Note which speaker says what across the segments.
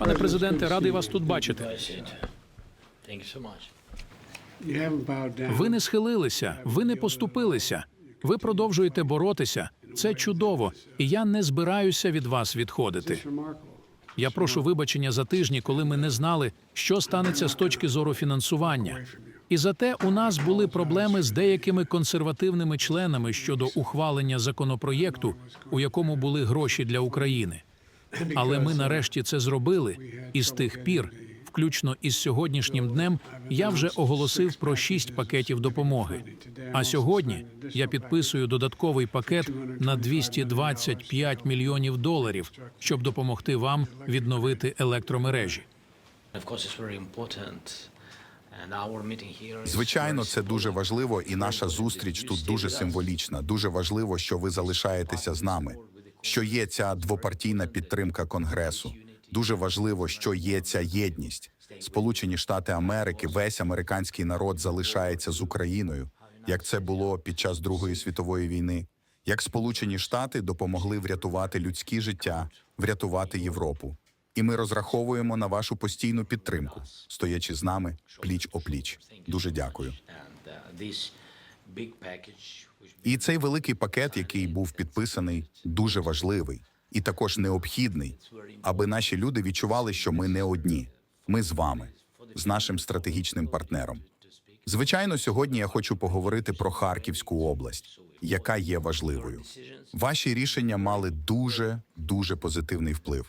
Speaker 1: Пане президенте, радий вас тут бачити. Ви не схилилися, ви не поступилися. Ви продовжуєте боротися. Це чудово, і я не збираюся від вас відходити. Я прошу вибачення за тижні, коли ми не знали, що станеться з точки зору фінансування. І зате у нас були проблеми з деякими консервативними членами щодо ухвалення законопроєкту, у якому були гроші для України. Але ми нарешті це зробили, і з тих пір, включно із сьогоднішнім днем, я вже оголосив про шість пакетів допомоги. А сьогодні я підписую додатковий пакет на 225 мільйонів доларів, щоб допомогти вам відновити електромережі.
Speaker 2: Звичайно, це дуже важливо, і наша зустріч тут дуже символічна. Дуже важливо, що ви залишаєтеся з нами. Що є ця двопартійна підтримка Конгресу. Дуже важливо, що є ця єдність. Сполучені Штати Америки, весь американський народ залишається з Україною, як це було під час Другої світової війни. Як Сполучені Штати допомогли врятувати людські життя, врятувати Європу. І ми розраховуємо на вашу постійну підтримку, стоячи з нами пліч опліч. Дуже дякую. І цей великий пакет, який був підписаний, дуже важливий і також необхідний, аби наші люди відчували, що ми не одні. Ми з вами, з нашим стратегічним партнером. Звичайно, сьогодні я хочу поговорити про Харківську область, яка є важливою. Ваші рішення мали дуже дуже позитивний вплив.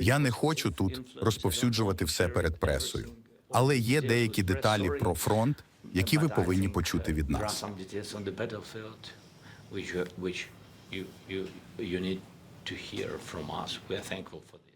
Speaker 2: Я не хочу тут розповсюджувати все перед пресою, але є деякі деталі про фронт, які ви повинні почути від нас.
Speaker 3: you, you, you, need to hear from us. We are thankful for that.